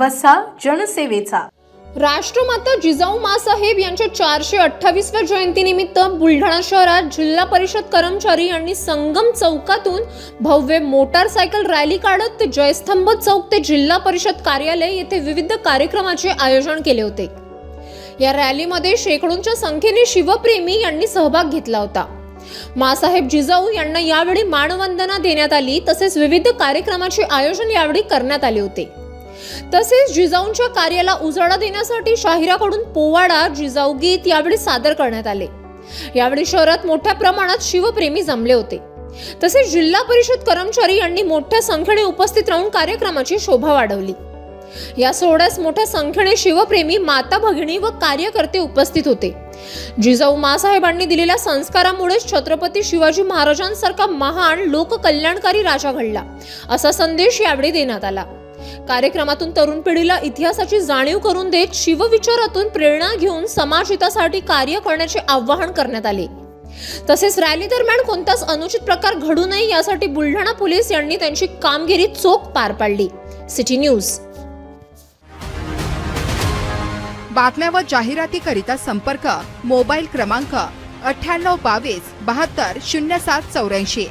वसा जनसेवेचा. राष्ट्रमाता जिजाऊ मासाहेब यांच्या चारशे अठ्ठावीसव्या जयंतीनिमित्त बुलढाणा शहरात जिल्हा परिषद कर्मचारी यांनी संगम चौकातून भव्य मोटारसायकल रॅली काढत ते जयस्तंभ चौक ते जिल्हा परिषद कार्यालय येथे विविध कार्यक्रमाचे आयोजन केले होते. या रॅलीमध्ये शेकडोंच्या संख्येने शिवप्रेमी यांनी सहभाग घेतला होता. मासाहेब जिजाऊ यांना यावेळी मानवंदना देण्यात आली तसेच विविध कार्यक्रमाचे आयोजन यावेळी करण्यात आले होते. तसेच जिजाऊंच्या कार्याला उजाळा देण्यासाठी शाहिराकडून पोवाडा जिजाऊ गीत यावेळी सादर करण्यात आले. यावेळी शहरात मोठ्या प्रमाणात शिवप्रेमी जमले होते. तसेच जिल्हा परिषद कर्मचारी यांनी मोठ्या संख्येने उपस्थित राहून कार्यक्रमाची शोभा वाढवली. या सोहळ्यास मोठ्या संख्येने शिवप्रेमी माता भगिनी व कार्यकर्ते उपस्थित होते. जिजाऊ मासाहेबांनी दिलेल्या संस्कारामुळेच छत्रपती शिवाजी महाराजांसारखा महान लोककल्याणकारी राजा घडला असा संदेश यावेळी देण्यात आला. कार्यक्रमातून तरुण पिढीला इतिहासाची जाणीव करून देत शिवविचारातून प्रेरणा घेऊन समाजहितासाठी कार्य करण्याचे आवाहन करण्यात आले. तसेच रॅली दरम्यान कोणताच अनुचित प्रकार घडू नये यासाठी बुलढाणा पोलीस यांनी त्यांची कामगिरी चोख पार पाडली. City news. बातम्या व जाहिरातीकरिता संपर्क मोबाईल क्रमांक अठ्ठ्याण्णव बावीस बहात्तर शून्य सात चौऱ्याऐंशी.